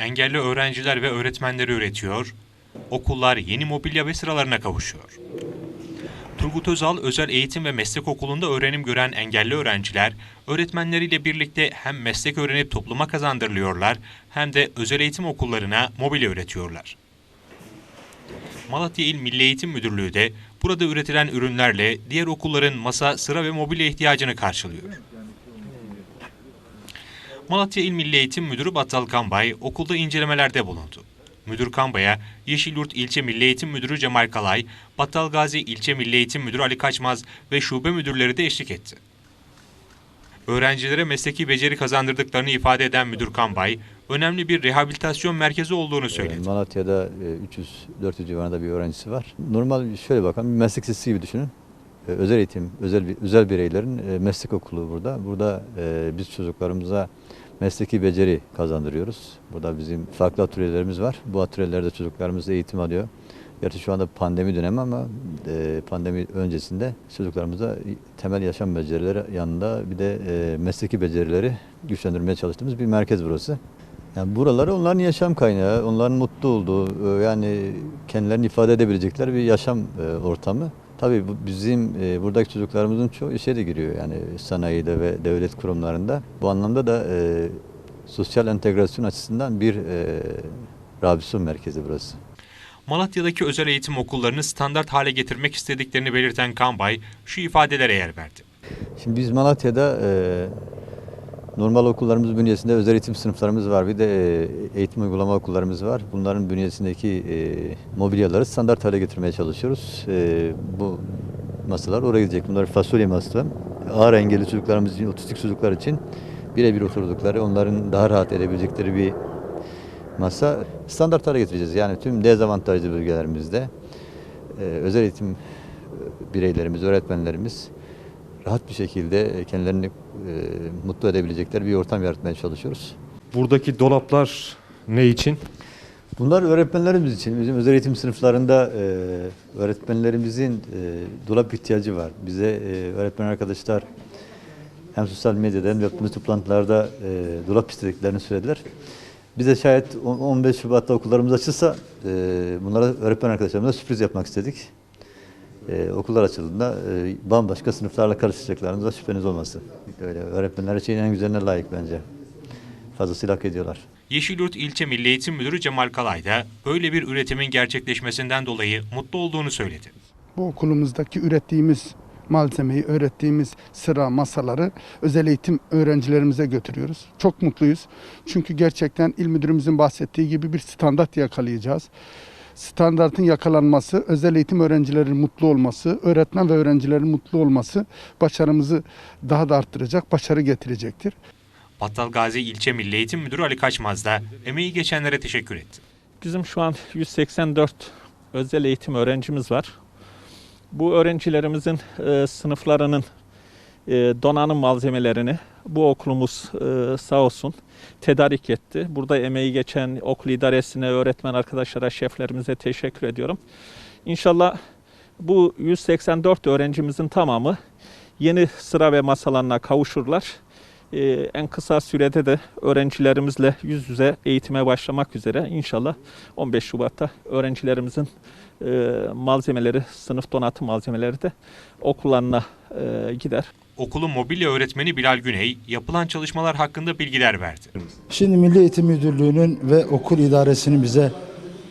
engelli öğrenciler ve öğretmenleri üretiyor, okullar yeni mobilya ve sıralarına kavuşuyor. Turgut Özal Özel Eğitim ve Meslek Okulu'nda öğrenim gören engelli öğrenciler, öğretmenleriyle birlikte hem meslek öğrenip topluma kazandırılıyorlar hem de özel eğitim okullarına mobilya üretiyorlar. Malatya İl Milli Eğitim Müdürlüğü de burada üretilen ürünlerle diğer okulların masa, sıra ve mobilya ihtiyacını karşılıyor. Malatya İl Milli Eğitim Müdürü Battal Kambay okulda incelemelerde bulundu. Müdür Kambay'a Yeşilyurt İlçe Milli Eğitim Müdürü Cemal Kalay, Battal Gazi İlçe Milli Eğitim Müdürü Ali Kaçmaz ve şube müdürleri de eşlik etti. Öğrencilere mesleki beceri kazandırdıklarını ifade eden Müdür Kambay, önemli bir rehabilitasyon merkezi olduğunu söyledi. Malatya'da e, 300-400 civarında bir öğrencisi var. Normal şöyle bakalım bir meslek lisesi gibi düşünün. E, Özel eğitim, özel özel bireylerin e, meslek okulu burada. Burada e, biz çocuklarımıza mesleki beceri kazandırıyoruz. Burada bizim farklı atölyelerimiz var. Bu atölyelerde çocuklarımız eğitim alıyor. Gerçi şu anda pandemi dönemi ama pandemi öncesinde çocuklarımıza temel yaşam becerileri yanında bir de mesleki becerileri güçlendirmeye çalıştığımız bir merkez burası. Yani buraları onların yaşam kaynağı, onların mutlu olduğu, yani kendilerini ifade edebilecekleri bir yaşam ortamı. Tabii bu bizim e, buradaki çocuklarımızın çoğu işe de giriyor yani sanayide ve devlet kurumlarında. Bu anlamda da e, sosyal entegrasyon açısından bir e, rehabilitasyon merkezi burası. Malatya'daki özel eğitim okullarını standart hale getirmek istediklerini belirten Kambay şu ifadelere yer verdi. Şimdi biz Malatya'da e, normal okullarımız bünyesinde özel eğitim sınıflarımız var. Bir de e, eğitim uygulama okullarımız var. Bunların bünyesindeki e, mobilyaları standart hale getirmeye çalışıyoruz. E, bu masalar oraya gidecek. Bunlar fasulye masaları. Ağır engelli çocuklarımız için, otistik çocuklar için birebir oturdukları, onların daha rahat edebilecekleri bir masa standart hale getireceğiz. Yani tüm dezavantajlı bölgelerimizde özel eğitim bireylerimiz, öğretmenlerimiz rahat bir şekilde kendilerini e, mutlu edebilecekleri bir ortam yaratmaya çalışıyoruz. Buradaki dolaplar ne için? Bunlar öğretmenlerimiz için. Bizim özel eğitim sınıflarında e, öğretmenlerimizin e, dolap ihtiyacı var. Bize e, öğretmen arkadaşlar hem sosyal medyadan hem yaptığımız toplantılarda e, dolap istediklerini söylediler. Bize şayet on- 15 Şubat'ta okullarımız açılsa e, bunlara öğretmen arkadaşlarımıza sürpriz yapmak istedik. E, okullar açıldığında e, bambaşka sınıflarla karışacaklarınıza şüpheniz olmasın. Öyle öğretmenler için en güzeline layık bence. Fazlasıyla hak ediyorlar. Yeşilyurt İlçe Milli Eğitim Müdürü Cemal Kalay da böyle bir üretimin gerçekleşmesinden dolayı mutlu olduğunu söyledi. Bu okulumuzdaki ürettiğimiz malzemeyi, öğrettiğimiz sıra masaları özel eğitim öğrencilerimize götürüyoruz. Çok mutluyuz. Çünkü gerçekten il müdürümüzün bahsettiği gibi bir standart yakalayacağız. Standartın yakalanması, özel eğitim öğrencilerin mutlu olması, öğretmen ve öğrencilerin mutlu olması başarımızı daha da arttıracak, başarı getirecektir. Battal Gazi İlçe Milli Eğitim Müdürü Ali Kaçmaz da emeği geçenlere teşekkür etti. Bizim şu an 184 özel eğitim öğrencimiz var. Bu öğrencilerimizin e, sınıflarının e, donanım malzemelerini bu okulumuz e, sağ olsun tedarik etti. Burada emeği geçen okul idaresine, öğretmen arkadaşlara, şeflerimize teşekkür ediyorum. İnşallah bu 184 öğrencimizin tamamı yeni sıra ve masalarına kavuşurlar. Ee, en kısa sürede de öğrencilerimizle yüz yüze eğitime başlamak üzere inşallah 15 Şubat'ta öğrencilerimizin e, malzemeleri, sınıf donatım malzemeleri de okullarına e, gider. Okulun mobilya öğretmeni Bilal Güney yapılan çalışmalar hakkında bilgiler verdi. Şimdi Milli Eğitim Müdürlüğü'nün ve okul idaresinin bize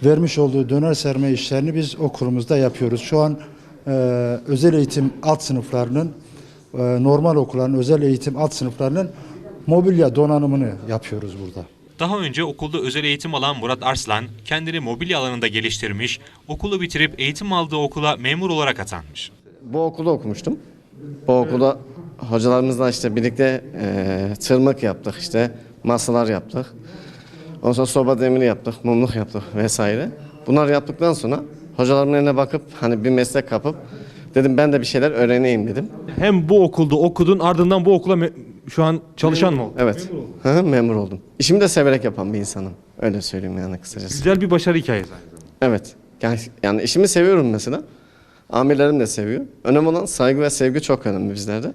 vermiş olduğu döner serme işlerini biz okulumuzda yapıyoruz. Şu an e, özel eğitim alt sınıflarının, e, normal okulların özel eğitim alt sınıflarının mobilya donanımını yapıyoruz burada. Daha önce okulda özel eğitim alan Murat Arslan kendini mobilya alanında geliştirmiş, okulu bitirip eğitim aldığı okula memur olarak atanmış. Bu okulda okumuştum. Bu okulda hocalarımızla işte birlikte eee tırmık yaptık işte masalar yaptık. Ondan sonra soba demiri yaptık, mumluk yaptık vesaire. Bunları yaptıktan sonra hocalarımın eline bakıp hani bir meslek kapıp dedim ben de bir şeyler öğreneyim dedim. Hem bu okulda okudun ardından bu okula me- şu an çalışan mı oldun? Evet. Hı hı, memur oldum. İşimi de severek yapan bir insanım. Öyle söyleyeyim yani kısacası. Güzel bir başarı hikayesi. Evet. Yani, yani işimi seviyorum mesela. Amirlerim de seviyor. Önemli olan saygı ve sevgi çok önemli bizlerde.